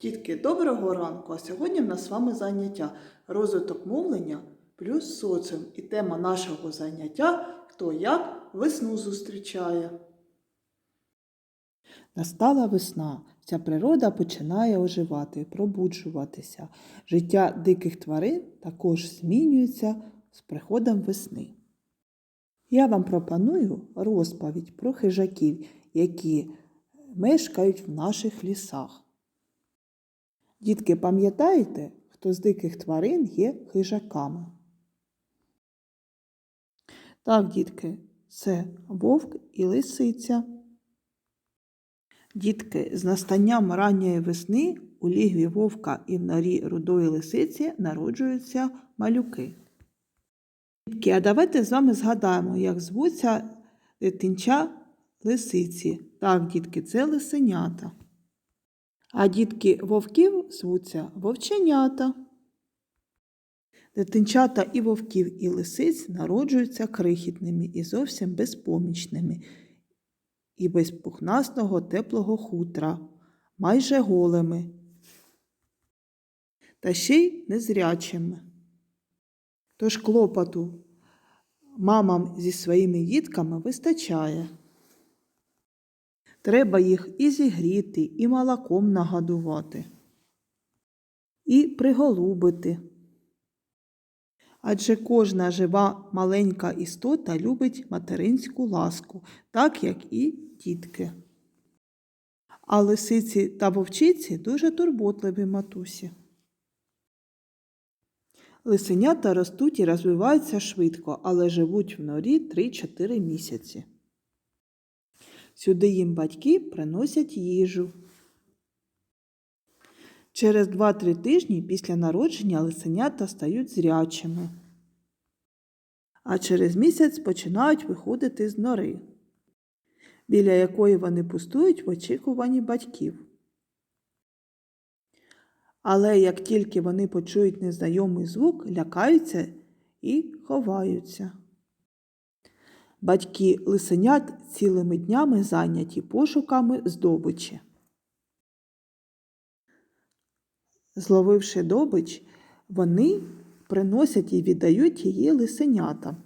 Дітки, доброго ранку! А сьогодні в нас з вами заняття розвиток мовлення плюс соціум. І тема нашого заняття хто як весну зустрічає. Настала весна. Вся природа починає оживати, пробуджуватися. Життя диких тварин також змінюється з приходом весни. Я вам пропоную розповідь про хижаків, які мешкають в наших лісах. Дітки, пам'ятаєте, хто з диких тварин є хижаками? Так, дітки, це вовк і лисиця. Дітки, з настанням ранньої весни у лігві вовка і в норі рудої лисиці народжуються малюки. Дітки, а давайте з вами згадаємо, як звуться дитинча лисиці. Так, дітки, це лисенята. А дітки вовків звуться вовченята. Дитинчата і вовків, і лисиць народжуються крихітними і зовсім безпомічними, і без пухнастого теплого хутра, майже голими, та ще й незрячими. Тож клопоту мамам зі своїми дітками вистачає. Треба їх і зігріти, і молоком нагодувати, і приголубити. Адже кожна жива маленька істота любить материнську ласку, так як і дітки. А лисиці та вовчиці дуже турботливі матусі. Лисенята ростуть і розвиваються швидко, але живуть в норі 3-4 місяці. Сюди їм батьки приносять їжу. Через 2-3 тижні після народження лисенята стають зрячими, а через місяць починають виходити з нори, біля якої вони пустують в очікуванні батьків. Але як тільки вони почують незнайомий звук, лякаються і ховаються. Батьки лисенят цілими днями зайняті пошуками здобичі. Зловивши добич, вони приносять і віддають її лисенятам.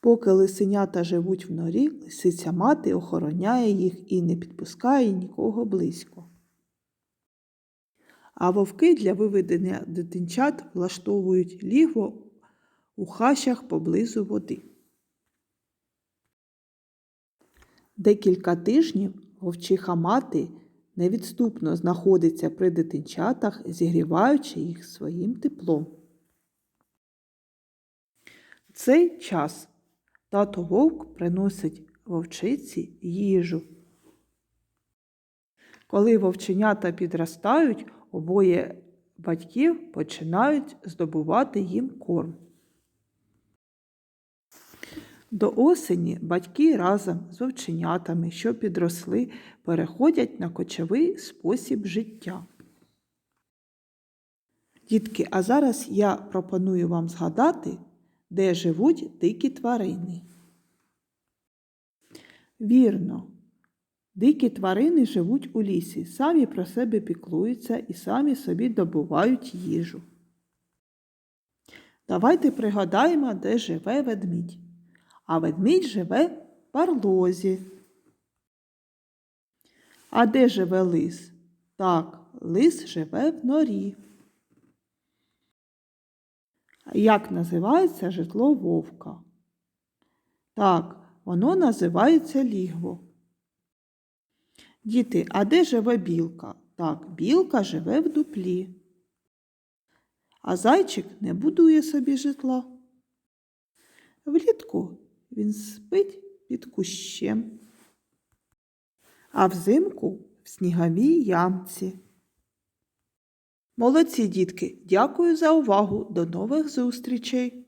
Поки лисенята живуть в норі, лисиця мати охороняє їх і не підпускає нікого близько. А вовки для виведення дитинчат влаштовують лігво у хащах поблизу води. Декілька тижнів вовчиха мати невідступно знаходиться при дитинчатах, зігріваючи їх своїм теплом. Цей час тато вовк приносить вовчиці їжу. Коли вовченята підростають, обоє батьків починають здобувати їм корм. До осені батьки разом з вовченятами, що підросли, переходять на кочовий спосіб життя. Дітки, а зараз я пропоную вам згадати, де живуть дикі тварини. Вірно, дикі тварини живуть у лісі, самі про себе піклуються і самі собі добувають їжу. Давайте пригадаємо, де живе ведмідь а ведмідь живе в барлозі. А де живе лис? Так, лис живе в норі. Як називається житло вовка? Так, воно називається лігво. Діти, а де живе білка? Так, білка живе в дуплі. А зайчик не будує собі житла. Влітку він спить під кущем, а взимку в сніговій ямці. Молодці дітки, дякую за увагу. До нових зустрічей!